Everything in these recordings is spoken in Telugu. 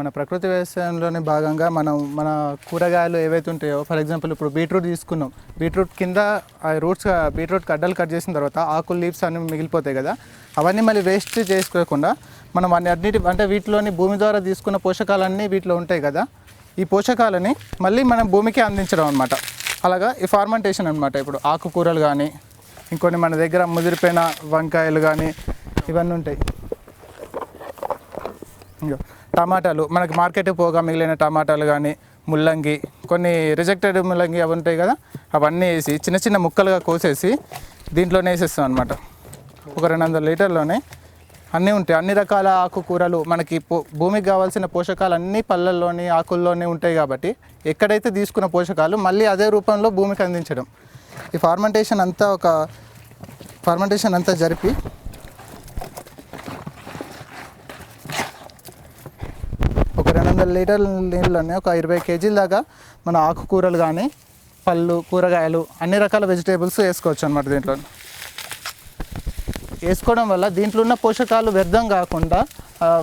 మన ప్రకృతి వ్యవసాయంలోనే భాగంగా మనం మన కూరగాయలు ఏవైతే ఉంటాయో ఫర్ ఎగ్జాంపుల్ ఇప్పుడు బీట్రూట్ తీసుకున్నాం. బీట్రూట్ కింద ఆ రూట్స్ బీట్రూట్ కడ్డలు కట్ చేసిన తర్వాత ఆకులు లీవ్స్ అన్ని మిగిలిపోతాయి కదా. అవన్నీ మళ్ళీ వేస్ట్ చేసుకోకుండా మనం అన్ని అన్నిటి అంటే వీటిలోని భూమి ద్వారా తీసుకున్న పోషకాలన్నీ వీటిలో ఉంటాయి కదా. ఈ పోషకాలని మళ్ళీ మనం భూమికి అందించడం అనమాట అలాగా ఈ ఫార్మెంటేషన్ అనమాట ఇప్పుడు. ఆకుకూరలు కానీ ఇంకొన్ని మన దగ్గర ముదిరిపోయిన వంకాయలు కానీ ఇవన్నీ ఉంటాయి. ఇంకా టమాటాలు మనకి మార్కెట్ పోగా మిగిలిన టమాటాలు కానీ ముల్లంగి కొన్ని రిజెక్టెడ్ ముల్లంగి అవి ఉంటాయి కదా అవన్నీ వేసి చిన్న చిన్న ముక్కలుగా కోసేసి దీంట్లోనే వేసేస్తాం అనమాట ఒక రెండు వందల లీటర్లోనే. అన్నీ ఉంటాయి. అన్ని రకాల ఆకుకూరలు మనకి పో- భూమికి కావాల్సిన పోషకాలు అన్నీ పళ్ళల్లోని ఆకుల్లోనే ఉంటాయి కాబట్టి ఎక్కడైతే తీసుకున్న పోషకాలు మళ్ళీ అదే రూపంలో భూమికి అందించడం. ఈ ఫార్మెంటేషన్ అంతా ఒక ఫార్మెంటేషన్ అంతా జరిపి ఒక రెండు వందల లీటర్ల నీళ్ళని ఒక ఇరవై కేజీల దాకా మన ఆకుకూరలు కానీ పళ్ళు కూరగాయలు అన్ని రకాల వెజిటేబుల్స్ వేసుకోవచ్చు అనమాట దీంట్లో. వేసుకోవడం వల్ల దీంట్లో ఉన్న పోషకాలు వ్యర్థం కాకుండా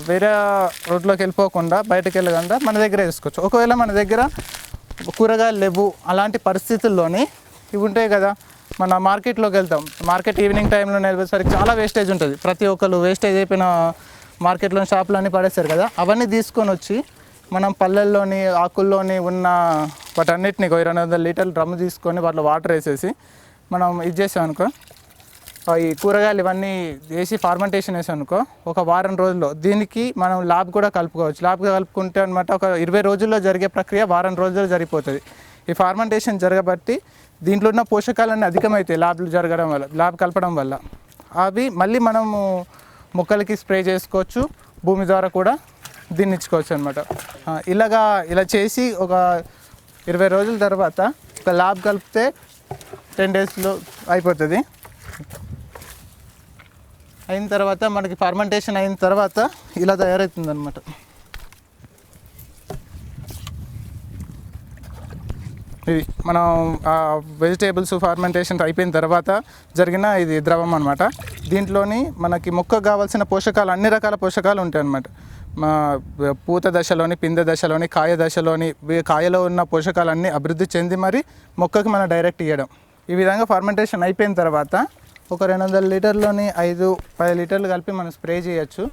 వేరే రోడ్లోకి వెళ్ళిపోకుండా బయటకు వెళ్ళకుండా మన దగ్గర వేసుకోవచ్చు. ఒకవేళ మన దగ్గర కూరగాయలు లేవు అలాంటి పరిస్థితుల్లోని ఇవి ఉంటాయి కదా మన మార్కెట్లోకి వెళ్తాం. మార్కెట్ ఈవినింగ్ టైంలో వెళ్ళేసరికి చాలా వేస్టేజ్ ఉంటుంది. ప్రతి ఒక్కరు వేస్టేజ్ అయిపోయిన మార్కెట్లో షాపులు అన్నీ పడేస్తారు కదా అవన్నీ తీసుకొని వచ్చి మనం పల్లెల్లోని ఆకుల్లోని ఉన్న వాటన్నిటిని ఒక ఇరవై వందల లీటర్లు డ్రమ్ తీసుకొని వాటిలో వాటర్ వేసేసి మనం ఇది చేసాం అనుకో. ఈ కూరగాయలు ఇవన్నీ వేసి ఫార్మెంటేషన్ వేసాం అనుకో ఒక వారం రోజుల్లో. దీనికి మనం ల్యాబ్ కూడా కలుపుకోవచ్చు. ల్యాబ్ కలుపుకుంటే అనమాట ఒక ఇరవై రోజుల్లో జరిగే ప్రక్రియ వారం రోజుల్లో జరిగిపోతుంది. ఈ ఫార్మెంటేషన్ జరగబట్టి దీంట్లో ఉన్న పోషకాలన్నీ అధికమవుతాయి ల్యాబ్లు జరగడం వల్ల ల్యాబ్ కలపడం వల్ల. అవి మళ్ళీ మనము మొక్కలకి స్ప్రే చేసుకోవచ్చు. భూమి ద్వారా కూడా దీన్ని ఇచ్చుకోవచ్చు అనమాట ఇలాగా ఇలా చేసి ఒక ఇరవై రోజుల తర్వాత ఒక ల్యాబ్ కలిపితే టెన్ డేస్లో అయిపోతుంది. అయిన తర్వాత మనకి ఫర్మెంటేషన్ అయిన తర్వాత ఇలా తయారవుతుంది అనమాట ఇది మనం వెజిటేబుల్స్ ఫార్మెంటేషన్ అయిపోయిన తర్వాత జరిగిన ఇది ద్రవం అనమాట దీంట్లోని మనకి మొక్కకు కావాల్సిన పోషకాలు అన్ని రకాల పోషకాలు ఉంటాయి అన్నమాట పూత దశలోని పిందె దశలోని కాయ దశలోని కాయలో ఉన్న పోషకాలన్నీ అభివృద్ధి చెంది మరి మొక్కకి మనం డైరెక్ట్ ఇవ్వడం ఈ విధంగా ఫర్మెంటేషన్ అయిపోయిన తర్వాత ఒక రెండు వందల లీటర్లోని ఐదు పది లీటర్లు కలిపి మనం స్ప్రే చేయొచ్చు.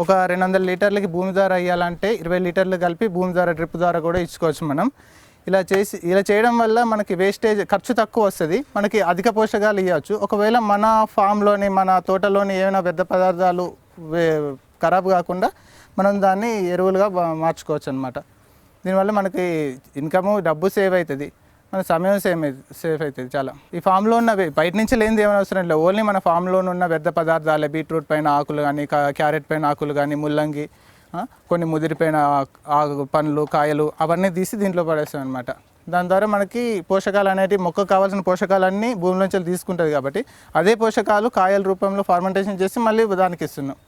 ఒక రెండు వందల లీటర్లకి భూమి ద్వారా ఇవ్వాలంటే ఇరవై లీటర్లు కలిపి భూమి ద్వారా డ్రిప్ ద్వారా కూడా ఇచ్చుకోవచ్చు మనం. ఇలా చేసి ఇలా చేయడం వల్ల మనకి వేస్టేజ్ ఖర్చు తక్కువ వస్తుంది. మనకి అధిక పోషకాలు ఇవ్వచ్చు ఒకవేళ మన ఫామ్లోని మన తోటలోని ఏమైనా వ్యర్థ పదార్థాలు వే- ఖరాబ్ కాకుండా మనం దాన్ని ఎరువులుగా మార్చుకోవచ్చు అనమాట దీనివల్ల మనకి ఇన్కము డబ్బు సేవ్ అవుతుంది మన సమయం సేవ్ సేవ్ అవుతుంది చాలా. ఈ ఫామ్లో ఉన్నవి బయట నుంచి లేనిది ఏమైనా అవసరం లేదు. ఓన్లీ మన ఫామ్లో ఉన్న వ్యర్థ పదార్థాలే బీట్రూట్ పైన ఆకులు కానీ క్యారెట్ పైన ఆకులు కానీ ముల్లంగి కొన్ని ముదిరిపోయిన ఆకు పండ్లు కాయలు అవన్నీ తీసి దీంట్లో పడేస్తాం అనమాట దాని ద్వారా మనకి పోషకాలు అనేవి మొక్కకు కావాల్సిన పోషకాలన్నీ భూమిలోంచి నుంచి తీసుకుంటుంది కాబట్టి అదే పోషకాలు కాయల రూపంలో ఫార్మెంటేషన్ చేసి మళ్ళీ దానికి ఇస్తున్నాం.